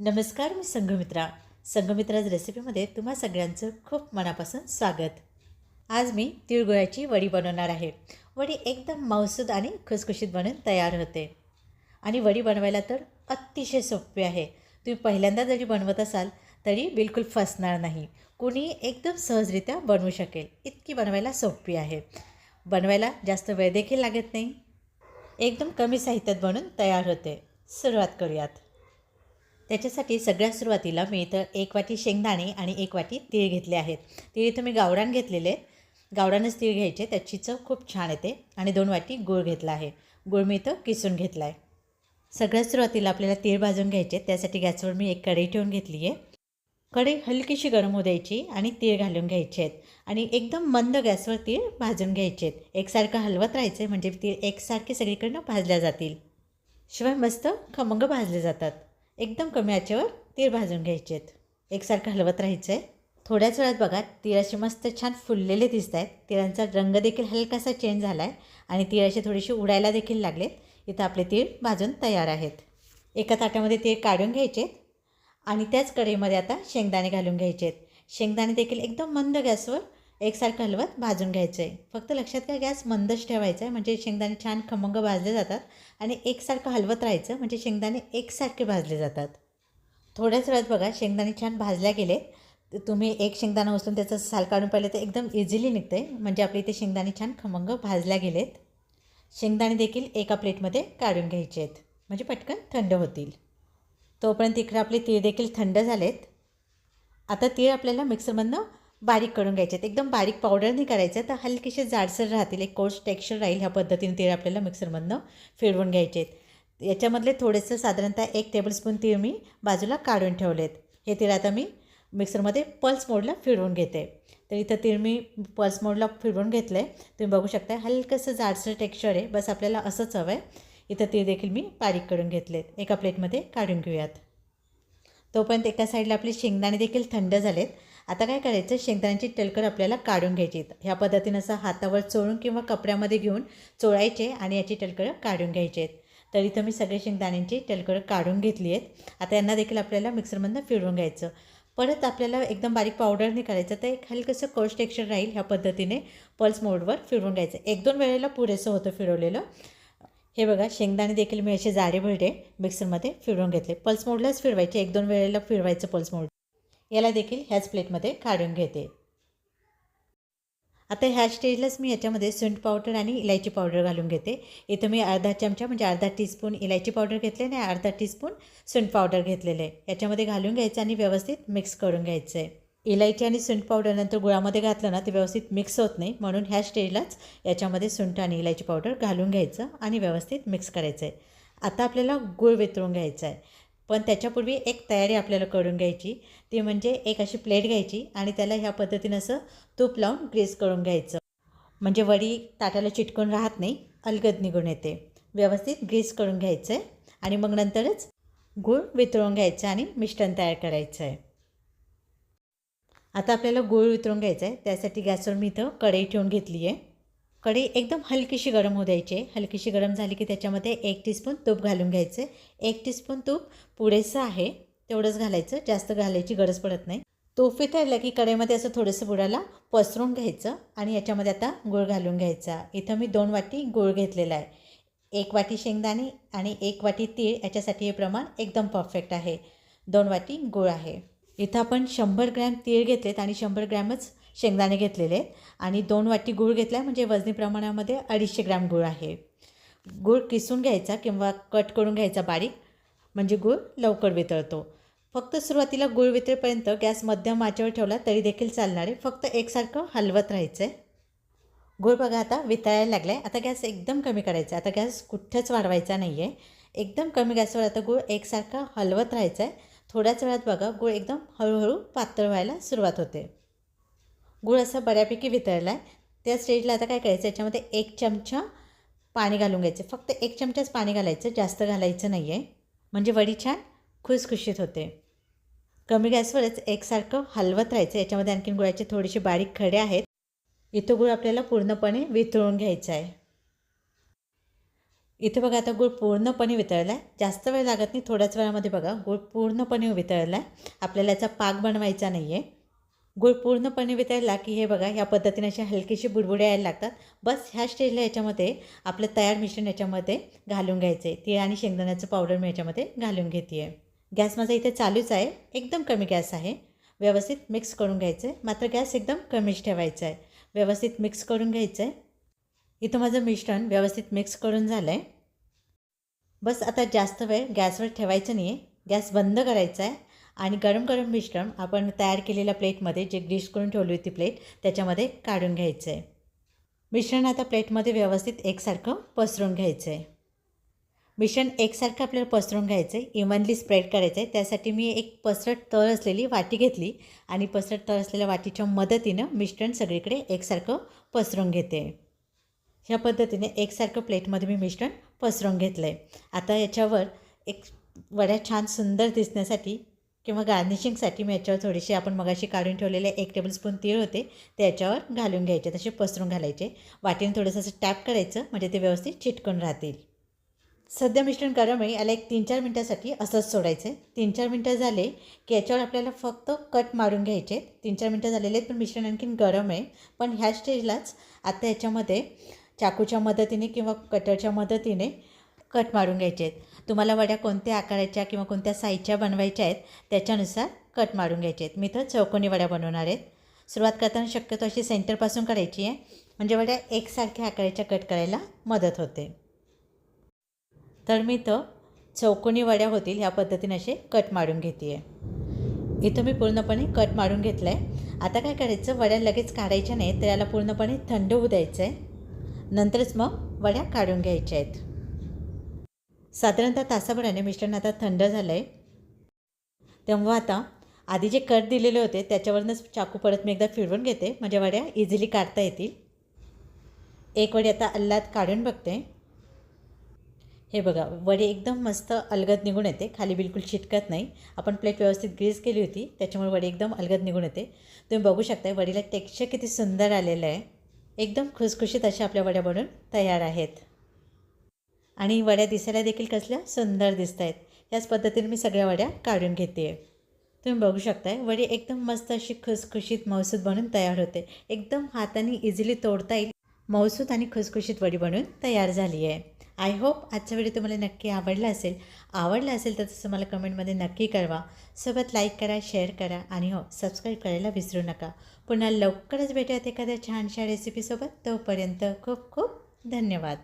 नमस्कार मी संघमित्रा. संघमित्राज रेसिपीमध्ये तुम्हा सगळ्यांचं खूप मनापासून स्वागत. आज मी तिळगुळाची वडी बनवणार आहे. वडी एकदम मौसूद आणि खुसखुशीत बनून तयार होते. आणि वडी बनवायला तर अतिशय सोपी आहे. तुम्ही पहिल्यांदा जरी बनवत असाल तरी बिलकुल फसणार नाही. कुणी एकदम सहजरित्या बनवू शकेल. इतकी बनवायला सोपी आहे. बनवायला जास्त वेळ देखील लागत नाही. एकदम कमी साहित्यात बनून तयार होते. सुरुवात करूयात. त्याच्यासाठी सगळ्यात सुरुवातीला मी इथं एक वाटी शेंगदाणे आणि एक वाटी तीळ घेतले आहेत. तीळ इथं मी गावरान घेतलेले आहेत. गावरानच तीळ घ्यायचे. त्याची चव खूप छान येते. आणि दोन वाटी गूळ घेतला आहे. गूळ मी इथं किसून घेतला आहे सगळ्यात सुरुवातीला आपल्याला तीळ भाजून घ्यायचे. त्यासाठी गॅसवर मी एक कढई ठेवून घेतली आहे. कढई हलकीशी गरम होऊ द्यायची आणि तीळ घालून घ्यायचे आहेत. आणि एकदम मंद गॅसवर तीळ भाजून घ्यायचे आहेत. एकसारखं हलवत राहायचं म्हणजे तीळ एकसारखे सगळीकडनं भाजल्या जातील. शिवाय मस्त खमंग भाजले जातात. एकदम कमी आचेवर तीळ भाजून घ्यायचे आहेत एकसारखं हलवत राहायचं आहे थोड्याच वेळात बघा तीळ असे मस्त छान फुललेले दिसत आहेत तिळांचा रंग देखील हलकासा चेंज झाला आहे आणि तीळ असे थोडीशी उडायला देखील लागलेत. इथं आपले तीळ भाजून तयार आहेत. एका ताटामध्ये तीळ काढून घ्यायचे आहेत आणि त्याच कढईमध्ये आता शेंगदाणे घालून घ्यायचे आहेत शेंगदाणे देखील एकदम मंद गॅसवर एकसारखं हलवत भाजून घ्यायचं आहे फक्त लक्षात घ्या गॅस मंदच ठेवायचा आहे म्हणजे शेंगदाणे छान खमंग भाजले जातात आणि एकसारखं हलवत राहायचं म्हणजे शेंगदाणे एकसारखे भाजले जातात. थोड्याच वेळात बघा शेंगदाणे छान भाजल्या गेले. तर तुम्ही एक शेंगदाणा उचलून त्याचं साल काढून पाहिलं तर एकदम इझिली निघतं आहे म्हणजे आपले इथे शेंगदाणे छान खमंग भाजल्या गेलेत. शेंगदाणे देखील एका प्लेटमध्ये काढून घ्यायचे आहेत म्हणजे पटकन थंड होतील. तोपर्यंत इकडे आपले तीळ देखील थंड झालेत. आता तीळ आपल्याला मिक्सरमधनं बारीक करून घ्यायचे आहेत. एकदम बारीक पावडर नाही करायचं तर हलकेसे जाडसर राहतील. एक कोर्स टेक्स्चर राहील ह्या पद्धतीने ते आपल्याला मिक्सरमधनं फिरवून घ्यायचे आहेत. याच्यामधले थोडेसं साधारणतः एक टेबलस्पून तीळ मी बाजूला काढून ठेवलेत. हे तीळ आता मी मिक्सरमध्ये पल्स मोडला फिरवून घेते. तर इथं तीळ मी पल्स मोडला फिरवून घेतलं आहे तुम्ही बघू शकता हलकंसं जाडसर टेक्स्चर आहे. बस आपल्याला असंच हवं आहे इथं तीळ देखील मी बारीक करून घेतलेत. एका प्लेटमध्ये काढून घेऊयात. तोपर्यंत एका साईडला आपले शेंगदाणे देखील थंड झालेत. आता काय करायचं? शेंगदाण्याची टलकर आपल्याला काढून घ्यायची. ह्या पद्धतीनं असं हातावर चोळून किंवा कपड्यामध्ये घेऊन चोळायचे आणि याची टलकरं काढून घ्यायची. आहेत तर इथं मी सगळे शेंगदाण्यांची टलकरं काढून घेतली आहेत. आता यांना देखील आपल्याला मिक्सरमधनं फिरवून घ्यायचं. परत आपल्याला एकदम बारीक पावडर नाही करायचं तर एक हलकंसं कोर्स टेक्स्चर राहील ह्या पद्धतीने पल्स मोडवर फिरवून घ्यायचं. एक दोन वेळेला पुरेसं होतं फिरवलेलं. हे बघा शेंगदाणे देखील मी असे जाडे भरडे मिक्सरमध्ये फिरवून घेतले. पल्स मोडलाच फिरवायचे. एक दोन वेळेला फिरवायचं पल्स मोड. याला देखील ह्याच प्लेटमध्ये काढून घेते. आता ह्या स्टेजलाच मी याच्यामध्ये सुंठ पावडर आणि इलायची पावडर घालून घेते. इथं मी अर्धा चमचा म्हणजे अर्धा टीस्पून इलायची पावडर घेतले आणि अर्धा टीस्पून सुंठ पावडर घेतलेलं आहे. याच्यामध्ये घालून घ्यायचं आणि व्यवस्थित मिक्स करून घ्यायचं आहे इलायची आणि सुंठ पावडर नंतर गुळामध्ये घातलं ना ते व्यवस्थित मिक्स होत नाही. म्हणून ह्या स्टेजलाच याच्यामध्ये सुंठ आणि इलायची पावडर घालून घ्यायचं आणि व्यवस्थित मिक्स करायचं आहे आता आपल्याला गुळ वितळून घ्यायचा आहे पण त्याच्यापूर्वी एक तयारी आपल्याला करून घ्यायची. ती म्हणजे एक अशी प्लेट घ्यायची आणि त्याला ह्या पद्धतीनं असं तूप लावून ग्रेस करून घ्यायचं. म्हणजे वडी ताटाला चिटकून राहत नाही अलगद निघून येते. व्यवस्थित ग्रीस करून घ्यायचं आहे आणि मग नंतरच गूळ वितळून घ्यायचं आणि मिश्रण तयार करायचं आहे आता आपल्याला गूळ वितळून घ्यायचं आहे त्यासाठी गॅसवर मी इथं कढई ठेवून घेतली आहे कढई एकदम हलकीशी गरम होऊ द्यायची हलकीशी गरम झाली की त्याच्यामध्ये एक टीस्पून तूप घालून घ्यायचं एक टीस्पून तूप पुरेसं आहे. तेवढंच घालायचं. जास्त घालायची गरज पडत नाही. तूप वितळलं की कढईमध्ये असं थोडंसं बुडाला पसरून घ्यायचं आणि याच्यामध्ये आता गूळ घालून घ्यायचा. इथं मी दोन वाटी गूळ घेतलेला आहे. एक वाटी शेंगदाणे आणि एक वाटी तीळ याच्यासाठी हे प्रमाण एकदम परफेक्ट आहे. दोन वाटी गूळ आहे. इथं आपण शंभर ग्रॅम तीळ घेतलेत आणि शंभर ग्रॅमच शेंगदाणे घेतलेले. आणि दोन वाटी गूळ घेतला म्हणजे वजनी प्रमाणामध्ये अडीचशे ग्रॅम गूळ आहे. गूळ किसून घ्यायचा किंवा कट करून घ्यायचा बारीक म्हणजे गूळ लवकर वितळतो. फक्त सुरुवातीला गूळ वितळेपर्यंत गॅस मध्यम आचेवर ठेवला तरी देखील चालणार आहे फक्त एकसारखं हलवत राहायचं. आहे गूळ बघा आता वितळायला लागला आहे आता गॅस एकदम कमी करायचा. आहे आता गॅस कुठंच वाढवायचा नाही आहे एकदम कमी गॅसवर आता गूळ एकसारखा हलवत राहायचा आहे थोड्याच वेळात बघा गूळ एकदम हळूहळू पातळ व्हायला सुरुवात होते. गूळ असा बऱ्यापैकी वितळला आहे त्या स्टेजला आता काय करायचं? याच्यामध्ये एक चमचा पाणी घालून घ्यायचं. फक्त एक चमचाच पाणी घालायचं. जास्त घालायचं नाही आहे म्हणजे वडी छान खुसखुशीत होते. कमी गॅसवरच एकसारखं हलवत राहायचं. याच्यामध्ये आणखीन गुळाचे थोडेसे बारीक खडे आहेत. इथं गूळ आपल्याला पूर्णपणे वितळून घ्यायचा आहे इथे बघा आता गूळ पूर्णपणे वितळला आहे जास्त वेळ लागत नाही. थोड्याच वेळामध्ये बघा गूळ पूर्णपणे वितळला आहे आपल्याला याचा पाक बनवायचा नाही आहे गुळ पूर्णपणे वितळला की हे बघा ह्या पद्धतीने अशा हलकीशी बुडबुडे यायला लागतात. बस ह्या स्टेजला याच्यामध्ये आपलं तयार मिश्रण याच्यामध्ये घालून घ्यायचं आहे तीळ आणि शेंगदाण्याचं पावडर मी याच्यामध्ये घालून घेते आहे गॅस माझा इथे चालूच आहे. एकदम कमी गॅस आहे. व्यवस्थित मिक्स करून घ्यायचं आहे मात्र गॅस एकदम कमीच ठेवायचा आहे व्यवस्थित मिक्स करून घ्यायचं आहे इथं माझं मिश्रण व्यवस्थित मिक्स करून झालं आहे बस आता जास्त वेळ गॅसवर ठेवायचं नाही आहे गॅस बंद करायचा आहे आणि गरम गरम मिश्रण आपण तयार केलेल्या प्लेटमध्ये जे डिश करून ठेवली होती प्लेट त्याच्यामध्ये काढून घ्यायचं. आहे मिश्रण आता प्लेटमध्ये व्यवस्थित एकसारखं पसरून घ्यायचं. आहे मिश्रण एकसारखं आपल्याला पसरून घ्यायचं आहे इव्हनली स्प्रेड करायचं. आहे त्यासाठी मी एक पसरट तळ असलेली वाटी घेतली आणि पसरट तळ असलेल्या वाटीच्या मदतीनं मिश्रण सगळीकडे एकसारखं पसरून घेते. ह्या पद्धतीने एकसारखं प्लेटमध्ये मी मिश्रण पसरून घेतलं आहे आता याच्यावर एक वड्या छान सुंदर दिसण्यासाठी किंवा गार्निशिंगसाठी मी याच्यावर थोडीशी आपण मगाशी काढून ठेवलेले एक टेबलस्पून तीळ होते ते याच्यावर घालून घ्यायचे तसे पसरून घालायचे. वाटीने थोडंसं असं टॅप करायचं म्हणजे ते व्यवस्थित चिटकून राहतील. सध्या मिश्रण गरम आहे याला एक तीन चार मिनटासाठी असंच सोडायचं आहे तीन चार मिनटं झाले की याच्यावर आपल्याला फक्त कट मारून घ्यायचे. तीन चार मिनटं झालेले आहेत पण मिश्रण आणखीन गरम आहे. पण ह्या स्टेजलाच आता याच्यामध्ये चाकूच्या मदतीने किंवा कटरच्या मदतीने कट मारून घ्यायचे आहेत. तुम्हाला वड्या कोणत्या आकाराच्या किंवा कोणत्या साईजच्या बनवायच्या आहेत त्याच्यानुसार कट मारून घ्यायचे आहेत. मी तर चौकोनी वड्या बनवणार आहेत. सुरुवात करताना शक्यतो अशी सेंटरपासून करायची आहे म्हणजे वड्या एकसारख्या आकाराच्या कट करायला मदत होते. तर मी तर चौकोनी वड्या होतील ह्या पद्धतीने असे कट मारून घेते आहे इथं मी पूर्णपणे कट मारून घेतलं आहे आता काय करायचं वड्या लगेच काढायच्या नाही तर याला पूर्णपणे थंड होऊ द्यायचं आहे नंतरच मग वड्या काढून घ्यायच्या आहेत. साधारणतः तासाभराने मिश्रण आता थंड झालं आहे तेव्हा आता आधी जे कट दिलेले होते त्याच्यावरूनच चाकू परत मी एकदा फिरवून घेते. म्हणजे वड्या इझिली काढता येतील. एक वडी आता अल्लात काढून बघते. हे बघा वडी एकदम मस्त अलगद निघून येते. खाली बिलकुल चिटकत नाही. आपण प्लेट व्यवस्थित ग्रीस केली होती त्याच्यामुळे वडी एकदम अलगद निघून येते. तुम्ही बघू शकता वडीला टेक्स्चर किती सुंदर आलेलं आहे. एकदम खुसखुशीत अशा आपल्या वड्या बनून तयार आहेत. आणि वड्या दिसायला देखील कसल्या सुंदर दिसत आहेत याच पद्धतीने मी सगळ्या वड्या काढून घेते आहे तुम्ही बघू शकताय वडी एकदम मस्त अशी खुसखुशीत मौसूद बनून तयार होते. एकदम हाताने इझिली तोडता येईल. मौसूद आणि खुसखुशीत वडी बनून तयार झाली आहे. आय होप आजचा व्हिडिओ तुम्हाला नक्की आवडला असेल. आवडला असेल तर तसं मला कमेंटमध्ये नक्की कळवा. सोबत लाईक करा शेअर करा आणि हो सबस्क्राईब करायला विसरू नका. पुन्हा लवकरच भेटूयात एखाद्या छानशा रेसिपीसोबत तोपर्यंत खूप खूप धन्यवाद.